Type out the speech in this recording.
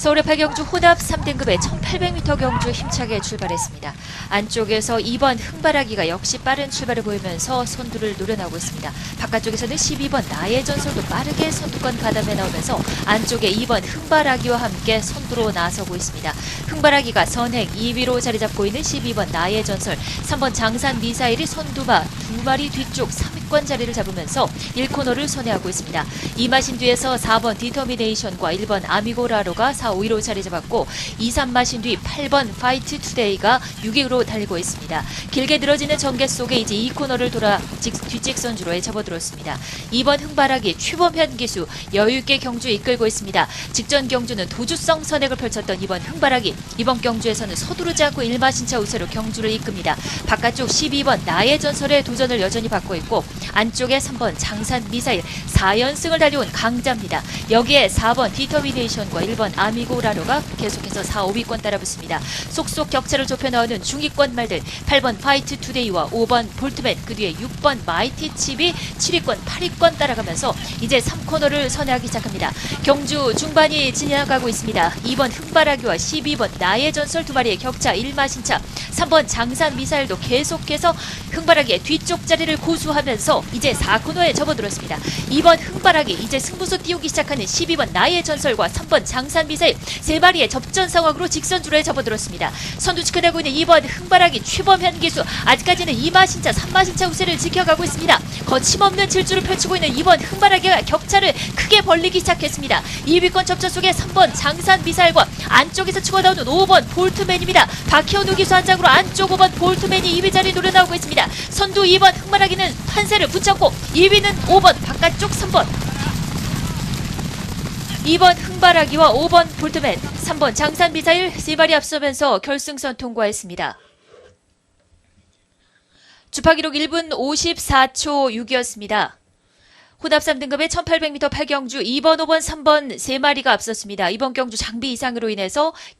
서울의 팔경주 혼합 3등급의 1800m 경주 힘차게 출발했습니다. 안쪽에서 2번 흥바라기가 역시 빠른 출발을 보이면서 선두를 노려나오고 있습니다. 바깥쪽에서는 12번 나의 전설도 빠르게 선두권 가담해 나오면서 안쪽에 2번 흥바라기와 함께 선두로 나서고 있습니다. 흥바라기가 선행 2위로 자리 잡고 있는 12번 나의 전설, 3번 장산 미사일이 선두마 두 마리 뒤쪽 3위 권 자리를 잡으면서 1코너를 선회하고 있습니다. 이마신 뒤에서 4번 디터미네이션과 1번 아미고라로가 4, 5위로 자리 잡았고 2, 3마신 뒤 8번 파이트 투데이가 6위로 달리고 있습니다. 길게 늘어지는 전개 속에 이제 2코너를 돌아 직, 뒷직선 주로에 접어들었습니다. 2번 흥바라기 최범현 기수 여유있게 경주 이끌고 있습니다. 직전 경주는 도주성 선행을 펼쳤던 이번 흥바라기 이번 경주에서는 서두르지 않고 1마신차 우세로 경주를 이끕니다. 바깥쪽 12번 나의 전설의 도전을 여전히 받고 있고 안쪽에 3번 장산 미사일 4연승을 달려온 강자입니다. 여기에 4번 디터미네이션과 1번 아미고라로가 계속해서 4, 5위권 따라붙습니다. 속속 격차를 좁혀 나오는 중위권 말들 8번 파이트 투데이와 5번 볼트맨 그 뒤에 6번 마이티 칩이 7위권, 8위권 따라가면서 이제 3코너를 선회하기 시작합니다. 경주 중반이 지나가고 있습니다. 2번 흥바라기와 12번 나의 전설 두 마리의 격차 1마신차 3번 장산 미사일도 계속해서 흥바라기의 뒤쪽 자리를 고수하면서 이제 4코너에 접어들었습니다. 2번 흥바라기 이제 승부수 띄우기 시작하는 12번 나의 전설과 3번 장산 미사일 세 마리의 접전 상황으로 직선주로에 접어들었습니다. 선두 지켜내고 있는 2번 흥바라기 최범현 기수 아직까지는 2마신차 3마신차 우세를 지켜가고 있습니다. 거침없는 질주를 펼치고 있는 2번 흥바라기가 격차를 크게 벌리기 시작했습니다. 2위권 접전 속에 3번 장산 미사일과 안쪽에서 나오는 5번 볼트맨입니다. 박현우 기수 한 장으로 안쪽 5번 볼트맨이 2위 자리 노려 나오고 있습니다. 선두 2번 흥바라기는 판세를 붙잡고 2위는 5번 바깥쪽 3번 2번 흥바라기와 5번 볼트맨, 3번 장산 미사일 세 마리 앞서면서 결승선 통과했습니다. 주파 기록 1분 54초 6이었습니다. 혼합 3등급의 1800m 8경주 2번, 5번, 3번 세 마리가 앞섰습니다. 이번 경주 장비 이상으로 인해서